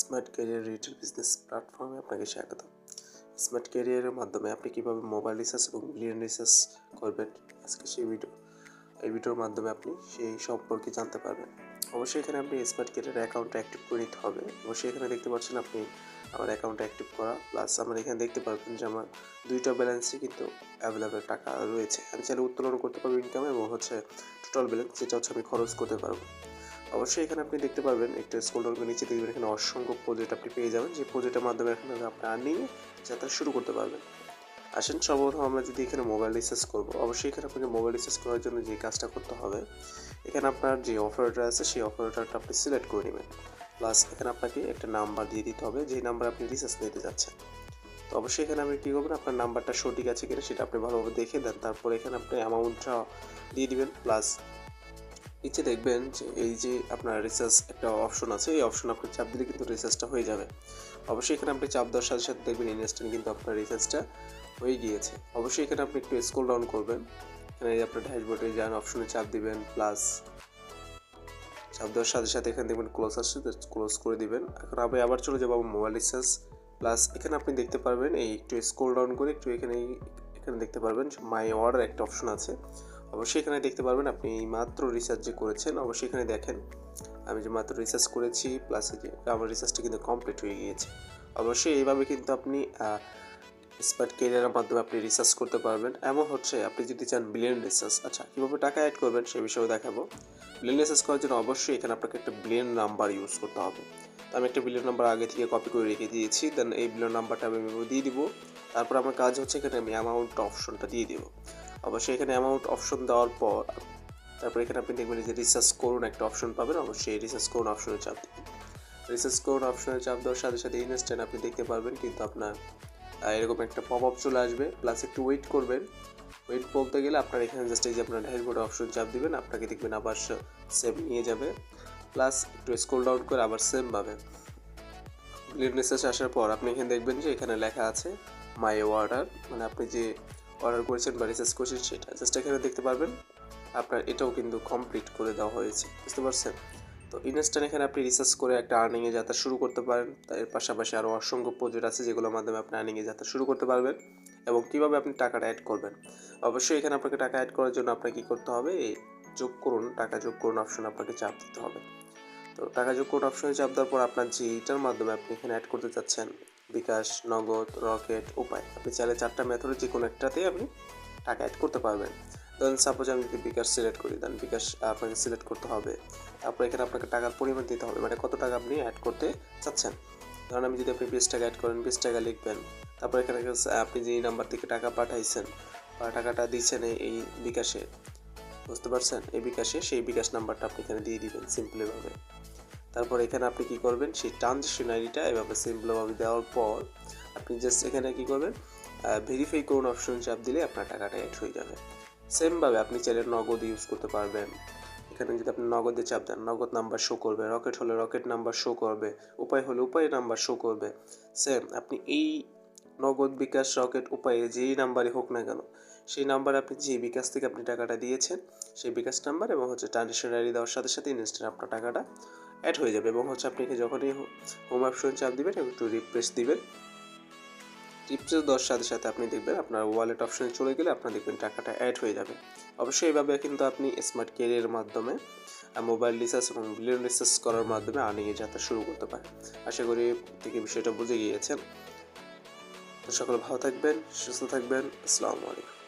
Smart career retail business প্ল্যাটফর্মে আপনাকে স্বাগত। স্মার্ট ক্যারিয়ারের মাধ্যমে আপনি কীভাবে মোবাইল রিসার্চ এবং বিলিয়ন রিচার্জ করবেন? আজকে সেই ভিডিও এই ভিডিওর মাধ্যমে আপনি সেই সম্পর্কে জানতে পারবেন। অবশ্যই এখানে আপনি স্মার্ট ক্যারিয়ার অ্যাকাউন্ট অ্যাক্টিভ করে নিতে হবে। অবশ্যই এখানে দেখতে পাচ্ছেন আপনি আমার অ্যাকাউন্ট অ্যাক্টিভ করা। প্লাস আমার এখানে দেখতে পারবেন যে আমার দুইটা ব্যালেন্সই কিন্তু অ্যাভেলেবেল টাকা রয়েছে। আমি চাইলে উত্তোলন করতে পারব ইনকাম এবং হচ্ছে টোটাল ব্যালেন্স যেটা হচ্ছে আমি খরচ করতে পারব। অবশ্যই এখানে আপনি দেখতে পারবেন একটু স্কুল ডল নিচে দেখবেন এখানে অসংখ্য প্রজেক্ট আপনি পেয়ে যাবেন। যে প্রজেক্টের মাধ্যমে এখানে আপনি আর্নিং যাত্রা শুরু করতে পারবেন। আসেন, সর্বপ্রথম আমরা যদি এখানে মোবাইল রিচার্জ করব, অবশ্যই এখানে আপনাকে মোবাইল রিচার্জ করার জন্য যে কাজটা করতে হবে, এখানে আপনার যে অপারেটর আছে, সেই অপারেটরটা আপনি সিলেক্ট করে নেবেন। প্লাস এখানে আপনাকে একটা নাম্বার দিয়ে দিতে হবে, যেই নাম্বার আপনি রিচার্জ নিতে যাচ্ছেন। তো অবশ্যই এখানে আপনি কী করবেন, আপনার নাম্বারটা সঠিক আছে কিনা সেটা আপনি ভালোভাবে দেখে দেন, তারপরে এখানে আপনি অ্যামাউন্টটা দিয়ে দিবেন প্লাস নিচে দেখবেন যে এই যে আপনার রিসার্চ একটা অপশন আছে, এই অপশন আপনি চাপ দিলে কিন্তু রিসার্চটা হয়ে যাবে। অবশ্যই এখানে আপনি চাপ দেওয়ার সাথে সাথে দেখবেন ইনস্ট্যান্ট কিন্তু আপনার রিসার্চটা হয়ে গিয়েছে। অবশ্যই এখানে আপনি একটু স্ক্রল ডাউন করবেন। এখানে আপনার ড্যাশবোর্ডে যান অপশনে চাপ দিবেন প্লাস চাপ দেওয়ার সাথে সাথে এখানে দেখবেন ক্লোজ আসছে ক্লোজ করে দিবেন। এখন আমি আবার চলে যাব মোবাইল রিচার্জ প্লাস এখানে আপনি দেখতে পারবেন, এই একটু স্ক্রল ডাউন করে একটু এখানে এখানে দেখতে পারবেন মাই অর্ডার একটা অপশন আছে। অবশ্যই এখানে দেখতে পারবেন আপনি মাত্র রিসার্চ যে করেছেন, অবশ্যই এখানে দেখেন। আমি যে মাত্র রিসার্চ করেছি প্লাস যে আমার রিসার্চটা কিন্তু কমপ্লিট হয়ে গিয়েছে। অবশ্যই এইভাবে কিন্তু আপনি স্মার্ট কেরিয়ারের মাধ্যমে আপনি রিসার্চ করতে পারবেন। এমন হচ্ছে, আপনি যদি চান বিলিয়ন রিসার্চ আচ্ছা কীভাবে টাকা অ্যাড করবেন সে বিষয়েও দেখাবো। বিলিয়ন রিসার্চ করার জন্য অবশ্যই এখানে আপনাকে একটা বিলিয়ন নাম্বার ইউজ করতে হবে। তো আমি একটা বিলিয়ন নাম্বার আগে থেকে কপি করে রেখে দিয়েছি দেন এই বিলিয়ন নাম্বারটা আমি দিয়ে দিব। তারপর আমার কাজ হচ্ছে এখানে আমি অ্যামাউন্ট অপশনটা দিয়ে দিব। অবশ্যই এখানে অ্যামাউন্ট অপশন দেওয়ার পর, তারপর এখানে আপনি দেখবেন যে রিসার্চ করুন একটা অপশন পাবেন, অবশ্যই রিসার্চ করুন অপশনে চাপ দেবেন রিসার্চ করুন অপশনে চাপ দেওয়ার সাথে সাথে ইনস্ট্যান্ট আপনি দেখতে পারবেন কিন্তু আপনার এরকম একটা পপ আপ চলে আসবে প্লাস একটু ওয়েট করবেন। ওয়েট বলতে গেলে আপনার এখানে জাস্ট এই যে আপনার ড্যাশবোর্ড অপশন চাপ দিবেন, আপনাকে দেখবেন আবার সেম নিয়ে যাবে প্লাস একটু স্ক্রল ডাউন করে আবার সেম পাবেন ক্লিয়ার মেসেজ আসার পর আপনি এখানে দেখবেন যে এখানে লেখা আছে মাই অর্ডার মানে আপনি যে অর্ডার করেছেন বা রিসার্চ করেছেন সেটা জাস্ট এখানে দেখতে পারবেন। আপনার এটাও কিন্তু কমপ্লিট করে দেওয়া হয়েছে, বুঝতে পারছেন? তো ইনস্ট্যান্ট এখানে আপনি রিসার্চ করে একটা আর্নিংয়ে যাত্রা শুরু করতে পারেন। এর পাশাপাশি আরও অসংখ্য প্রজেক্ট আছে যেগুলোর মাধ্যমে আপনি আর্নিংয়ে যাত্রা শুরু করতে পারবেন এবং কীভাবে আপনি টাকাটা অ্যাড করবেন। অবশ্যই এখানে আপনাকে টাকা অ্যাড করার জন্য আপনাকে কী করতে হবে? যোগ করুন, টাকা যোগ করুন অপশন আপনাকে চাপ দিতে হবে। তো টাকা যোগ করুন অপশনে চাপ দেওয়ার পর আপনার যেটার মাধ্যমে আপনি এখানে অ্যাড করতে চাচ্ছেন বিকাশ, নগদ, রকেট, উপায়। আপনি চাইলে চারটা মেথডে যে কোনো একটাতেই আপনি টাকা অ্যাড করতে পারবেন। ধরেন সাপোজ আমি যদি বিকাশ সিলেক্ট করি দেন বিকাশ আপনাকে সিলেক্ট করতে হবে। তারপর এখানে আপনাকে টাকার পরিমাণ দিতে হবে মানে কত টাকা আপনি অ্যাড করতে চাচ্ছেন। ধরেন আমি যদি আপনি বিশ টাকা অ্যাড করেন, বিশ টাকা লিখবেন। তারপর এখানে আপনি যেই নাম্বার থেকে টাকা পাঠাইছেন, বা টাকাটা দিচ্ছেন এই বিকাশে, বুঝতে পারছেন? এই বিকাশে সেই বিকাশ নাম্বারটা আপনি এখানে দিয়ে দিবেন সিম্পলিভাবে তারপর এখানে আপনি কি করবেন? সেই ট্রানজেকশন আইডিটা এভাবে সিম্পলভাবে দেওয়ার পর আপনি জাস্ট এখানে কি করবেন? ভেরিফাই করুন অপশন চাপ দিলে আপনার টাকাটা অ্যাড হয়ে যাবে। সেমভাবে আপনি চাইলে নগদ ইউজ করতে পারবেন। এখানে যদি আপনি নগদে চাপ দেন, নগদ নাম্বার শো করবে রকেট হলে রকেট নাম্বার শো করবে, উপায় হলে উপায় নাম্বার শো করবে। সেম আপনি এই নগদ বিকাশ রকেট উপায়ে যেই নাম্বারই হোক না কেন, সেই নাম্বার আপনি যে বিকাশ থেকে আপনি টাকাটা দিয়েছেন, সেই বিকাশ নাম্বার এবং হচ্ছে ট্রানজেকশন আইডি দেওয়ার সাথে সাথে ইনস্ট্যান্ট আপনার টাকাটা অ্যাড হয়ে যাবে এবং হচ্ছে আপনাকে যখনই হোম অপশন চাপ দিবেন একটু রিপ্রেস দিবেন। রিপ্রেস দেওয়ার সাথে সাথে আপনি দেখবেন আপনার ওয়ালেট অপশনে চলে গেলে আপনার দেখবেন টাকাটা অ্যাড হয়ে যাবে। অবশ্যই এইভাবে কিন্তু আপনি স্মার্ট ক্যারিয়ারের মাধ্যমে মোবাইল রিচার্জ এবং বিলিয়ন রিচার্জ করার মাধ্যমে আর্নিংয়ে যাত্রা শুরু করতে পারেন। আশা করি থেকে বিষয়টা বুঝে গিয়েছেন। সকলে ভালো থাকবেন, সুস্থ থাকবেন। আসসালামু আলাইকুম।